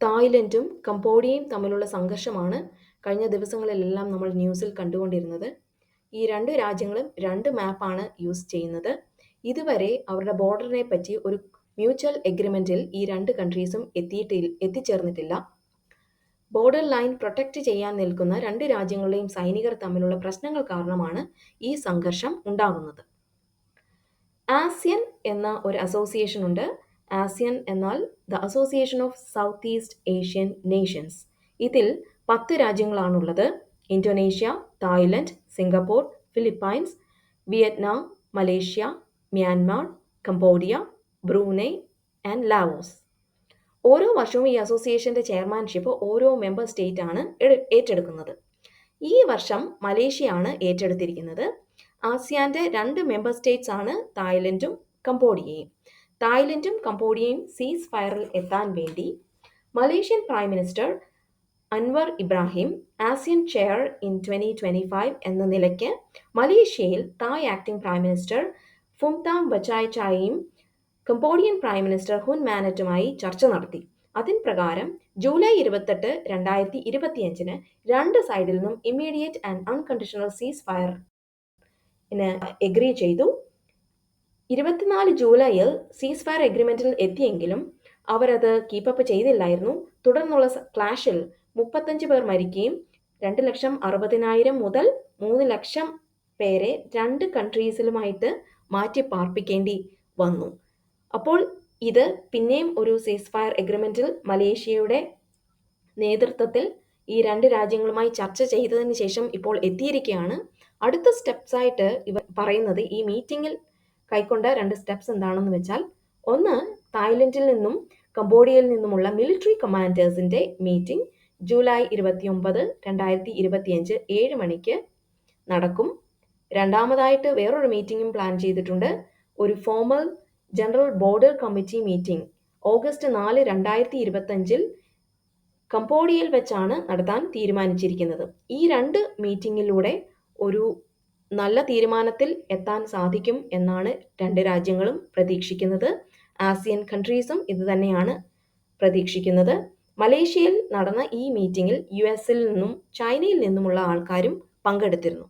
തായ്ലൻഡും കംബോഡിയയും തമ്മിലുള്ള സംഘർഷമാണ് കഴിഞ്ഞ ദിവസങ്ങളിലെല്ലാം നമ്മൾ ന്യൂസിൽ കണ്ടുകൊണ്ടിരുന്നത്. ഈ രണ്ട് രാജ്യങ്ങളും രണ്ട് മാപ്പാണ് യൂസ് ചെയ്യുന്നത്. ഇതുവരെ അവരുടെ ബോർഡറിനെ പറ്റി ഒരു മ്യൂച്വൽ എഗ്രിമെന്റിൽ ഈ രണ്ട് കൺട്രീസും എത്തിയിട്ട് എത്തിച്ചേർന്നിട്ടില്ല. ബോർഡർ ലൈൻ പ്രൊട്ടക്റ്റ് ചെയ്യാൻ നിൽക്കുന്ന രണ്ട് രാജ്യങ്ങളുടെയും സൈനികർ തമ്മിലുള്ള പ്രശ്നങ്ങൾ കാരണമാണ് ഈ സംഘർഷം ഉണ്ടാകുന്നത്. ആസിയൻ എന്ന ഒരു അസോസിയേഷൻ ഉണ്ട്. ആസിയൻ എന്നാൽ the Association of South East Asian Nations ഇതിൽ പത്ത് രാജ്യങ്ങളാണുള്ളത്. Indonesia Thailand Singapore Philippines Vietnam Malaysia Myanmar Cambodia Brunei and Laos. ഓരോ വർഷവും ഈ അസോസിയേഷന്റെ ചെയർമാൻഷിപ്പ് ഓരോ മെമ്പർ സ്റ്റേറ്റ് ആണ് ഏറ്റെടുക്കുന്നത്. ഈ വർഷം മലേഷ്യയാണ് ഏറ്റെടുത്തിരിക്കുന്നത്. ആസിയാന്റെ രണ്ട് മെമ്പർ സ്റ്റേറ്റ്സ് ആണ് തായ്ലൻഡും കംബോഡിയയും. തായ്ലൻഡും കംബോഡിയയും സീസ് ഫയറിൽ എത്താൻ വേണ്ടി Malaysian prime minister Anwar Ibrahim ASEAN chair in twenty twenty five എന്ന നിലയ്ക്ക് മലേഷ്യയിൽ Thai acting prime minister Phumtham ബച്ചായ് ചായയും കംബോഡിയൻ പ്രൈം മിനിസ്റ്റർ ഹുൻ മാനറ്റുമായി ചർച്ച നടത്തി. അതിൻ പ്രകാരം ജൂലൈ ഇരുപത്തെട്ട് രണ്ടായിരത്തി ഇരുപത്തിയഞ്ചിന് രണ്ട് സൈഡിൽ നിന്നും immediate and unconditional cease fire agree ചെയ്തു. ഇരുപത്തിനാല് ജൂലൈയിൽ സീസ് ഫയർ എഗ്രിമെന്റിൽ എത്തിയെങ്കിലും അവരത് കീപ്പപ്പ് ചെയ്തില്ലായിരുന്നു. തുടർന്നുള്ള ക്ലാഷിൽ മുപ്പത്തഞ്ച് പേർ മരിക്കുകയും രണ്ട് ലക്ഷം അറുപതിനായിരം മുതൽ മൂന്ന് ലക്ഷം പേരെ രണ്ട് കൺട്രീസിലുമായിട്ട് മാറ്റി പാർപ്പിക്കേണ്ടി വന്നു. അപ്പോൾ ഇത് പിന്നെയും ഒരു സീസ് ഫയർ മലേഷ്യയുടെ നേതൃത്വത്തിൽ ഈ രണ്ട് രാജ്യങ്ങളുമായി ചർച്ച ചെയ്തതിന് ശേഷം ഇപ്പോൾ എത്തിയിരിക്കുകയാണ്. അടുത്ത സ്റ്റെപ്സായിട്ട് ഇവർ പറയുന്നത് ഈ മീറ്റിംഗിൽ കൈക്കൊണ്ട രണ്ട് സ്റ്റെപ്സ് എന്താണെന്ന് വെച്ചാൽ ഒന്ന് തായ്ലൻഡിൽ നിന്നും കംബോഡിയയിൽ നിന്നുമുള്ള മിലിറ്ററി കമാൻഡേഴ്സിന്റെ മീറ്റിംഗ് ജൂലൈ ഇരുപത്തിയൊമ്പത് രണ്ടായിരത്തി ഇരുപത്തിയഞ്ച് ഏഴ് മണിക്ക് നടക്കും. രണ്ടാമതായിട്ട് വേറൊരു മീറ്റിംഗും പ്ലാൻ ചെയ്തിട്ടുണ്ട്. ഒരു formal general border committee meeting August നാല് രണ്ടായിരത്തി ഇരുപത്തഞ്ചിൽ കംബോഡിയയിൽ വെച്ചാണ് നടത്താൻ തീരുമാനിച്ചിരിക്കുന്നത്. ഈ രണ്ട് മീറ്റിങ്ങിലൂടെ ഒരു നല്ല തീരുമാനത്തിൽ എത്താൻ സാധിക്കും എന്നാണ് രണ്ട് രാജ്യങ്ങളും പ്രതീക്ഷിക്കുന്നത്. ആസിയൻ കൺട്രീസും ഇത് തന്നെയാണ് പ്രതീക്ഷിക്കുന്നത്. മലേഷ്യയിൽ നടന്ന ഈ മീറ്റിംഗിൽ യു എസിൽ നിന്നും ചൈനയിൽ നിന്നുമുള്ള ആൾക്കാരും പങ്കെടുത്തിരുന്നു.